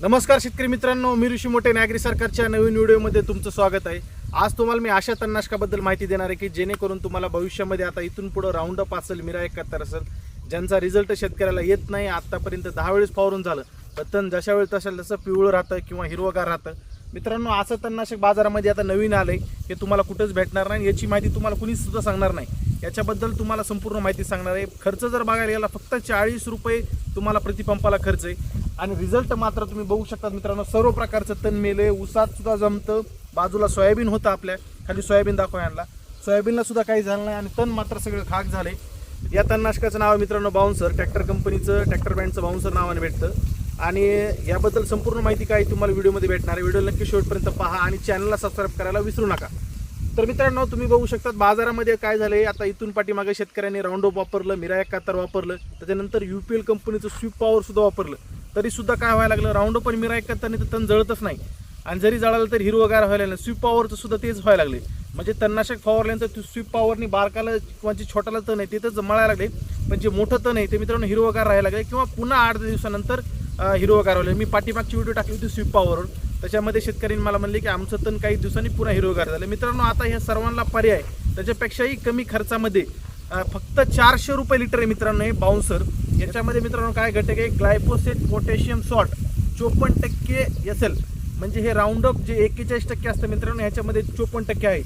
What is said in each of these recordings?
नमस्कार शेतकरी मित्रांनो मी ऋषी मोठे नागरी सरकारच्या नवीन व्हिडिओमध्ये तुमचं स्वागत आहे. आज तुम्हाला मी अशा तणनाशकाबद्दल माहिती देणार आहे की जेणेकरून तुम्हाला भविष्यामध्ये आता इथून पुढं राऊंड अप असेल मिरा एकाहत्तर असेल ज्यांचा रिझल्ट शेतकऱ्याला येत नाही आत्तापर्यंत दहा वेळेस फावरून झालं. तर तण जशा वेळेस तसं तसं पिवळं राहतं किंवा हिरवगार राहतं. मित्रांनो असं तणनाशक बाजारामध्ये आता नवीन आलं आहे हे तुम्हाला कुठंच भेटणार नाही याची माहिती तुम्हाला कुणीच सुद्धा सांगणार नाही. याच्याबद्दल तुम्हाला संपूर्ण माहिती सांगणार आहे. खर्च जर बघायला गेला फक्त चाळीस रुपये तुम्हाला प्रतिपंपाला खर्च आहे. आणि रिझल्ट मात्र तुम्ही बघू शकता मित्रांनो सर्व प्रकारचं तण मेले उसात सुद्धा जमतं. बाजूला सोयाबीन होतं आपल्या. खाली सोयाबीन दाखवा आणला सोयाबीनला सुद्धा काही झालं नाही आणि तण मात्र सगळं खाक झाले. या तणनाशकाचं नाव आहे मित्रांनो बाउन्सर. ट्रॅक्टर कंपनीचं ट्रॅक्टर ब्रँडचं बाउन्सर नावाने भेटतं. आणि याबद्दल संपूर्ण माहिती काय तुम्हाला व्हिडिओमध्ये भेटणार आहे. व्हिडिओ नक्की शेवटपर्यंत पहा आणि चॅनलला सबस्क्राईब करायला विसरू नका. तर मित्रांनो तुम्ही बघू शकतात बाजारामध्ये काय झालंय. आता इथून पाठीमागे शेतकऱ्यांनी राऊंडअप वापरलं मिरा एकाहत्तर वापरलं त्याच्यानंतर युपीएल कंपनीचं स्वीप पॉवर सुद्धा वापरलं. तरी सुद्धा काय व्हायला लागलं? राऊंडअप आणि मिरा एकाहत्तरने तर तण जळतच नाही. आणि जरी जळालं तर हिरवगार व्हायला लागलं. स्वीप पॉवरचं सुद्धा तेच व्हायला लागले. म्हणजे तणनाशक फवारल्यानंतर स्वीप पॉवरनी बारकाला किंवा जे छोटाला तण आहे तिथंच मळायला लागले. पण जे मोठं तण आहे ते मित्रांनो हिरवगार राहायला लागले. किंवा पुन्हा आठ दिवसानंतर हिरवगार व्हायला मी पाठीमागची व्हिडिओ टाकली होती स्वीप पॉवरवर त्याच्यामध्ये शेतकऱ्यांनी मला म्हणले की आमचं तण काही दिवसांनी पुन्हा हिरवगार झालं. मित्रांनो आता ह्या सर्वांना पर्याय त्याच्यापेक्षाही कमी खर्चामध्ये फक्त चारशे रुपये लिटर आहे मित्रांनो हे बाउन्सर. याच्यामध्ये मित्रांनो काय घटक आहे? ग्लायपोसेट पोटॅशियम सॉल्ट चोपन्न टक्के एस म्हणजे हे राऊंडअप जे एक्केचाळीस टक्के असतं मित्रांनो ह्याच्यामध्ये चोपन्न टक्के आहे.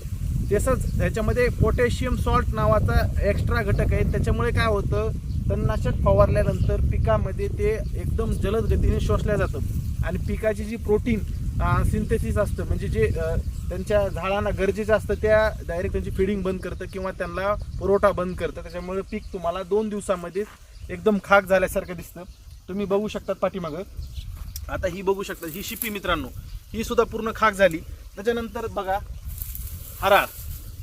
तसंच ह्याच्यामध्ये पोटॅशियम सॉल्ट नावाचा एक्स्ट्रा घटक आहे. त्याच्यामुळे काय होतं? तणनाशक फवारल्यानंतर पिकामध्ये ते एकदम जलद गतीने शोषलं जातं. आणि पिकाची जी प्रोटीन सिंथेसिस असतं. म्हणजे जे त्यांच्या झाडांना गरजेचं असतं त्या डायरेक्ट त्यांची फिडिंग बंद करतं किंवा त्यांना पुरवठा बंद करतं. त्याच्यामुळे पीक तुम्हाला दोन दिवसामध्ये एकदम खाक झाल्यासारखं दिसतं. तुम्ही बघू शकतात पाठीमागं. आता ही बघू शकता ही शिपी मित्रांनो. ही सुद्धा पूर्ण खाक झाली. त्याच्यानंतर बघा हराळ.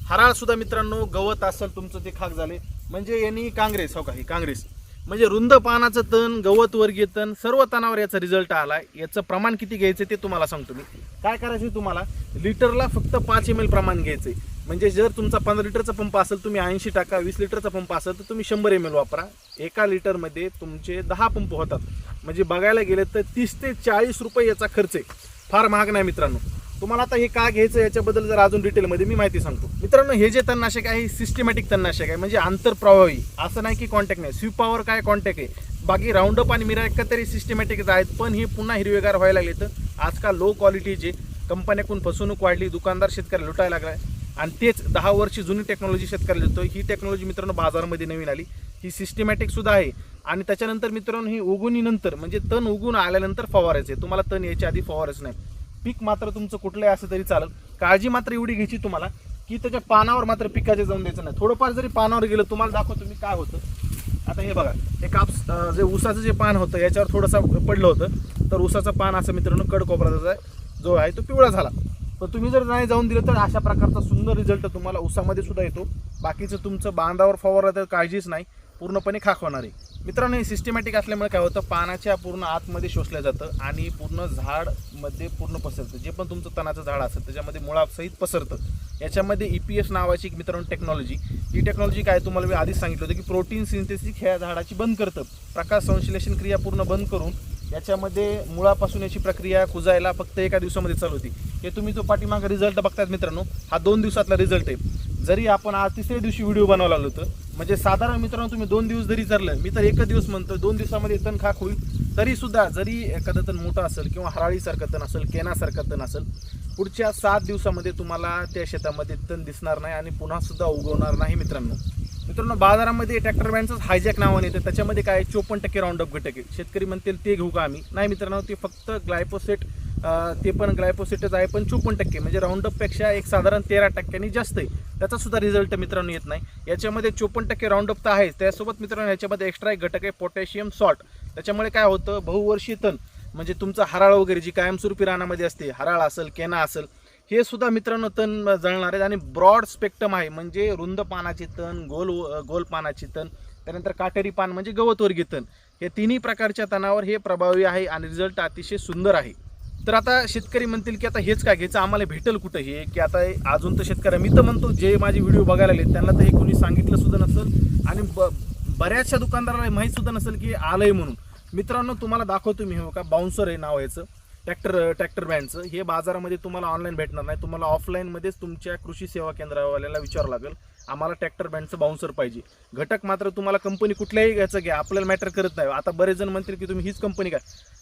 हराळ सुद्धा मित्रांनो गवत असेल तुमचं ते खाक झाले. म्हणजे यांनी काँग्रेस हो का ही काँग्रेस. म्हणजे रुंद पानाचं तण गवत वर्गीय तण सर्व तणावर याचा रिझल्ट आला. याचं प्रमाण किती घ्यायचं ते तुम्हाला सांगतो मी. काय करायचं तुम्हाला? लिटरला फक्त पाच एम एल प्रमाण घ्यायचं म्हणजे जर तुमचा पंधरा लिटरचा पंप असेल तुम्ही ऐंशी टाका वीस लिटरचा पंप असेल तर तुम्ही शंभर एम एल वापरा. एका लिटरमध्ये तुमचे दहा पंप होतात. म्हणजे बघायला गेलं तर तीस ते चाळीस रुपये याचा खर्च आहे. फार महाग नाही मित्रांनो. तुम्हाला आता हे का घ्यायचं याच्याबद्दल जर अजून डिटेलमध्ये मी माहिती सांगतो. मित्रांनो हे जे तणनाशक आहे सिस्टमॅटिक तणनाशक आहे म्हणजे आंतरप्रभावी असं नाही की कॉन्टॅक्ट नाही. स्वीप पॉवर काय कॉन्टॅक्ट आहे? बाकी राऊंडअप आणि मिरा एका तरी सिस्टमॅटिकच आहेत पण हे पुन्हा हिरवेगार व्हायला लागले तर आजकाल लो क्वालिटीचे कंपन्याकडून फसवणूक वाढली दुकानदार शेतकऱ्याला लुटायला लागलाय आणि तेच दहा वर्षी जुनी टेक्नॉलॉजी शेतकऱ्याला देतो ही टेक्नॉलॉजी मित्रांनो बाजारामध्ये नवीन आली. ही सिस्टमॅटिकसुद्धा आहे. आणि त्याच्यानंतर मित्रांनो ही उगुनीनंतर म्हणजे तण उगून आल्यानंतर फवारायचे तुम्हाला तण यायच्या आधी फवारायचं नाही. पीक मात्र तुमचं कुठलंही असं तरी चालेल. काळजी मात्र एवढी घ्यायची तुम्हाला की त्याच्या पानावर मात्र पिकाचे जाऊन द्यायचं नाही. थोडंफार जरी पानावर गेलं तुम्हाला दाखवतो मी काय होतं. आता हे बघा हे काप जे ऊसाचं जे पान होतं याच्यावर थोडंसं पडलं होतं. तर ऊसाचं पान असं मित्रांनो कडकोपराचा जो आहे तो पिवळा झाला. पण तुम्ही जर नाही जाऊन दिलं तर अशा प्रकारचा सुंदर रिझल्ट तुम्हाला उसामध्ये सुद्धा येतो. बाकीचं तुमचं बांधावर फवारलं तर काळजीच नाही. पूर्णपणे खाक होणार आहे. मित्रांनो हे सिस्टमॅटिक असल्यामुळे काय होतं पानाच्या पूर्ण आतमध्ये शोषलं जातं आणि पूर्ण झाडमध्ये पूर्ण पसरतं. जे पण तुमचं तणाचं झाड असेल त्याच्यामध्ये मुळासहित पसरतं. याच्यामध्ये ई पी एस नावाची एक मित्रांनो टेक्नॉलॉजी ही टेक्नॉलॉजी काय तुम्हाला मी आधीच सांगितलं होतं की प्रोटीन सिंथेसिस ह्या झाडाची बंद करतं. प्रकाश संश्लेषण क्रिया पूर्ण बंद करून याच्यामध्ये मुळापासून याची प्रक्रिया कुजायला फक्त एका दिवसामध्ये चालू होती. हे तुम्ही जो पाठीमागा रिझल्ट बघतायत मित्रांनो हा दोन दिवसातला रिझल्ट आहे. जरी आपण आज तिसऱ्या दिवशी व्हिडिओ बनवायला आलो होतं म्हणजे साधारण मित्रांनो तुम्ही दोन दिवस जरी धरलं मी तर एकच दिवस म्हणतो दोन दिवसामध्ये तण खाक होईल. तरी सुद्धा जरी एखादं तण मोठं असेल किंवा हराळीसारखं तण असेल केनासारखं तण असेल पुढच्या सात दिवसामध्ये तुम्हाला त्या शेतामध्ये तण दिसणार नाही आणि पुन्हा सुद्धा उगवणार नाही मित्रांनो. मित्रांनो बाजारामध्ये ट्रॅक्टर बँडचंच हायजॅक नावाने येतं. त्याच्यामध्ये काय चोपन्न टक्के राऊंडअप घटक आहे. शेतकरी म्हणतील ते घेऊ का आम्ही? नाही मित्रांनो ते फक्त ग्लायपोसेट ते पण ग्लायपोसेटच आहे पण चोपन्न टक्के. म्हणजे राऊंडअपपेक्षा एक साधारण तेरा टक्क्यांनी जास्त आहे. त्याचासुद्धा रिझल्ट मित्रांनो येत नाही. याच्यामध्ये चोपन्न टक्के राऊंडअप तर आहेच. त्यासोबत मित्रांनो याच्यामध्ये एक्स्ट्रा एक घटक आहे पोटॅशियम सॉल्ट त्याच्यामुळे काय होतं? बहुवर्षी तण म्हणजे तुमचं हराळ वगैरे जी कायमस्वरूपी रानामध्ये असते हराळ असेल केना असेल हे सुद्धा मित्रांनो तण जळणार आहेत. आणि ब्रॉड स्पेक्ट्रम आहे म्हणजे रुंद पानाचे तण गोल गोल पानाचे तण त्यानंतर काटेरी पान म्हणजे गवतवर्गी तण. हे तिन्ही प्रकारच्या तणावर हे प्रभावी आहे आणि रिझल्ट अतिशय सुंदर आहे. तर आता शेतकरी म्हणतील की आता हेच काय घ्यायचं? आम्हाला भेटेल कुठं हे? की आता हे अजून तर शेतकरी मी तर म्हणतो जे माझे व्हिडिओ बघायला लागले त्यांना तर हे कोणी सांगितलं सुद्धा नसेल. आणि ब बऱ्याचशा दुकानदाराला माहीत सुद्धा नसेल की आलंय म्हणून. मित्रांनो तुम्हाला दाखवतो मी हो का बाउन्सर आहे नाव याचं. ट्रॅक्टर ट्रॅक्टर बँडचं हे बाजारामध्ये तुम्हाला ऑनलाईन भेटणार नाही. तुम्हाला ऑफलाईनमध्येच तुमच्या कृषी सेवा केंद्रावाल्याला विचारावं लागेल. आम्हाला ट्रॅक्टर बँडचं बाउन्सर पाहिजे. घटक मात्र तुम्हाला कंपनी कुठल्याही घ्यायचं घ्या आपल्याला मॅटर करत नाही. आता बरेच जण म्हणतील की तुम्ही हीच कंपनी घ्या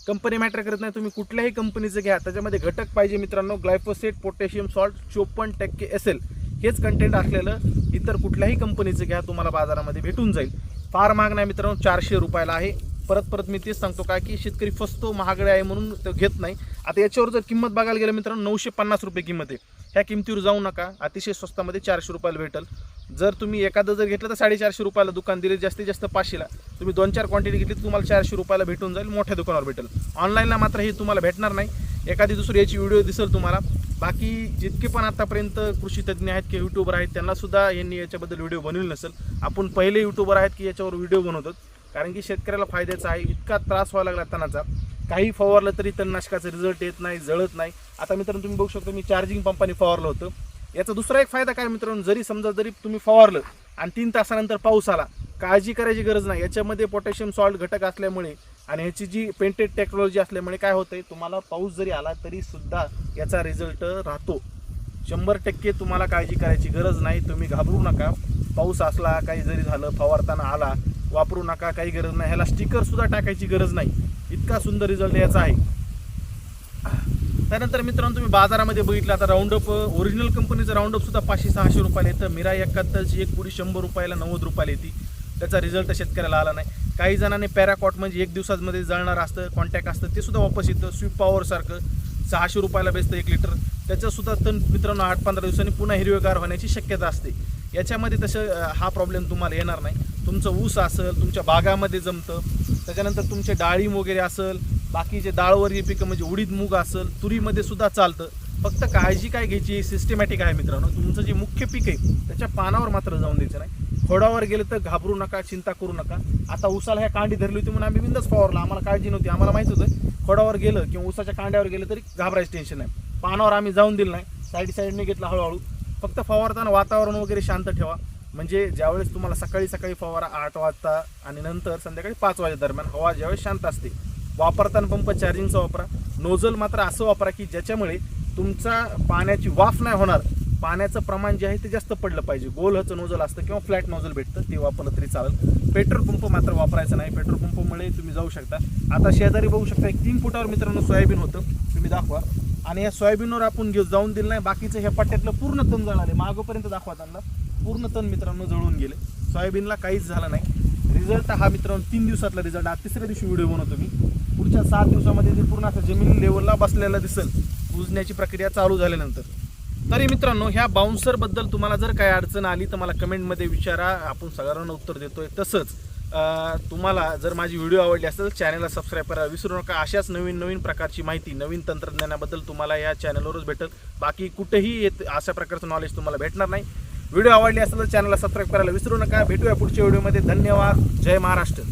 कंपनी मॅटर करत नाही तुम्ही कुठल्याही कंपनीचं घ्या. त्याच्यामध्ये घटक पाहिजे मित्रांनो ग्लायफोसेट पोटॅशियम सॉल्ट चोपन्न टक्के असेल हेच कंटेंट असलेलं इतर कुठल्याही कंपनीचं घ्या तुम्हाला बाजारामध्ये भेटून जाईल. फार महाग नाही मित्रांनो चारशे रुपयाला आहे. परत परत मी तेच सांगतो का की शेतकरी फसतो महागडे आहे म्हणून तो घेत नाही. आता याच्यावर जर किंमत बघायला गेलं मित्रांनो नऊशे पन्नास रुपये किंमत आहे. ह्या किमतीवर जाऊ नका अतिशय स्वस्तामध्ये चारशे रुपयाला भेटेल. जर तुम्ही एखादं जर घेतलं तर साडेचारशे रुपयाला दुकान दिले जास्तीत जास्त पाचशेला. तुम्ही दोन चार क्वांटिटी घेतली तर तुम्हाला चारशे रुपयाला भेटून जाईल मोठ्या दुकानावर भेटेल. ऑनलाईनला मात्र हे तुम्हाला भेटणार नाही. एखादी दुसरी याची व्हिडिओ दिसेल तुम्हाला. बाकी जितके पण आतापर्यंत कृषी तज्ज्ञ आहेत किंवा यूट्यूबर आहेत त्यांनासुद्धा यांनी याच्याबद्दल व्हिडिओ बनवले नसेल. आपण पहिले यूट्यूबर आहेत की याच्यावर व्हिडिओ बनवतो. कारण की शेतकऱ्याला फायद्याचा आहे. इतका त्रास व्हायला लागला तणाचा काही फवारलं तरी तणनाशकाचा रिझल्ट येत नाही जळत नाही. आता मित्रांनो तुम्ही बघू शकता मी चार्जिंग पंपाने फवारलं होतं. याचा दुसरा एक फायदा काय मित्रांनो जरी समजा जरी तुम्ही फवारलं आणि तीन तासानंतर पाऊस आला काळजी करायची गरज नाही. याच्यामध्ये पोटॅशियम सॉल्ट घटक असल्यामुळे आणि ह्याची जी पेंटेड टेक्नॉलॉजी असल्यामुळे काय होतंय तुम्हाला पाऊस जरी आला तरी सुद्धा याचा रिझल्ट राहतो. शंभर टक्के तुम्हाला काळजी करायची गरज नाही. तुम्ही घाबरू नका. पाऊस असला काही जरी झालं फवारताना आला वापरू नका काही गरज नाही. ह्याला स्टिकर सुद्धा टाकायची गरज नाही. इतका सुंदर रिझल्ट याचा आहे. त्यानंतर मित्रांनो तुम्ही बाजारामध्ये बघितलं आता राऊंडअप ओरिजिनल कंपनीचं राऊंडअप सुद्धा पाचशे सहाशे रुपयाला येतं. मिरा एकाहत्तरची एक पुढी शंभर रुपयाला नव्वद रुपयाला येते. त्याचा रिझल्ट शेतकऱ्याला आला नाही. काही जणांनी पॅराकॉट म्हणजे एक दिवसामध्ये जळणार असतं कॉन्टॅक्ट असतं ते सुद्धा वापस येतं. स्वीप पॉवरसारखं सहाशे रुपयाला बेचतं एक लिटर त्याच्यासुद्धा तण मित्रांनो आठ पंधरा दिवसांनी पुन्हा हिरवेगार होण्याची शक्यता असते. याच्यामध्ये तसं हा प्रॉब्लेम तुम्हाला येणार नाही. तुमचं ऊस असेल तुमच्या बागामध्ये जमतं. त्याच्यानंतर तुमचे डाळिंब वगैरे असेल बाकीचे डाळवर्गीय पिकं म्हणजे उडीद मूग असेल तुरीमध्ये सुद्धा चालतं. फक्त काळजी काय घ्यायची सिस्टमॅटिक आहे मित्रांनो. तुमचं जे मुख्य पीक आहे त्याच्या पानावर मात्र जाऊन द्यायचं नाही. खोडावर गेलं तर घाबरू नका चिंता करू नका. आता उसाला ह्या कांडी धरली होती म्हणून आम्ही बिंदच फवारला. आम्हाला काळजी नव्हती. आम्हाला माहीत होतं खोडावर गेलं किंवा उसाच्या कांड्यावर गेलं तरी घाबरायचं टेन्शन नाही. पानावर आम्ही जाऊन दिलं नाही. साईड साईडने घेतला हळूहळू. फक्त फवारताना वातावरण वगैरे शांत ठेवा. म्हणजे ज्यावेळेस तुम्हाला सकाळी सकाळी फवारा आठ वाजता आणि नंतर संध्याकाळी पाच वाजे दरम्यान हवा ज्यावेळेस शांत असते. वापरताना पंप चार्जिंगचा वापरा. नोझल मात्र असं वापरा की ज्याच्यामुळे तुमचा पाण्याची वाफ नाही होणार. पाण्याचं प्रमाण जे आहे ते जास्त पडलं पाहिजे. गोल हचं नोझल असतं किंवा फ्लॅट नोझल भेटतं ते वापरलं तरी चालेल. पेट्रोल पंप मात्र वापरायचं नाही. पेट्रोल पंपमुळे तुम्ही जाऊ शकता. आता शेजारी बघू शकता एक तीन फुटावर मित्रांनो सोयाबीन होतं. तुम्ही दाखवा. आणि या सोयाबीनवर आपण घेऊ जाऊन दिलं नाही बाकीचं ह्या पट्ट्यातलं पूर्ण तण जळाले मागोपर्यंत दाखवा त्यांना. पूर्ण तण मित्रांनो जळून गेले. सोयाबीनला काहीच झालं नाही. रिझल्ट हा मित्रांनो तीन दिवसातला रिझल्ट हा तिसऱ्या दिवशी व्हिडिओ बनवतो मी. पुढच्या सात दिवसामध्ये ते पूर्ण असं जमीन लेवलला बसलेला दिसेल. कुजण्याची प्रक्रिया चालू झाल्यानंतर. तरी मित्रांनो ह्या बाउन्सरबद्दल तुम्हाला जर काही अडचण आली तर मला कमेंटमध्ये विचारा. आपण सगळ्यांना उत्तर देतोय. तसंच तुम्हाला जर माझी व्हिडिओ आवडली असेल तर चॅनलला सबस्क्राईब करा. विसरू नका. अशाच नवीन नवीन प्रकारची माहिती नवीन तंत्रज्ञानाबद्दल तुम्हाला या चॅनलवरच भेटेल. बाकी कुठेही येत अशा प्रकारचं नॉलेज तुम्हाला भेटणार नाही. व्हिडिओ आवडली असेल तर चॅनलला सबस्क्राईब करायला विसरू नका. भेटूया पुढच्या व्हिडिओमध्ये धन्यवाद. जय महाराष्ट्र.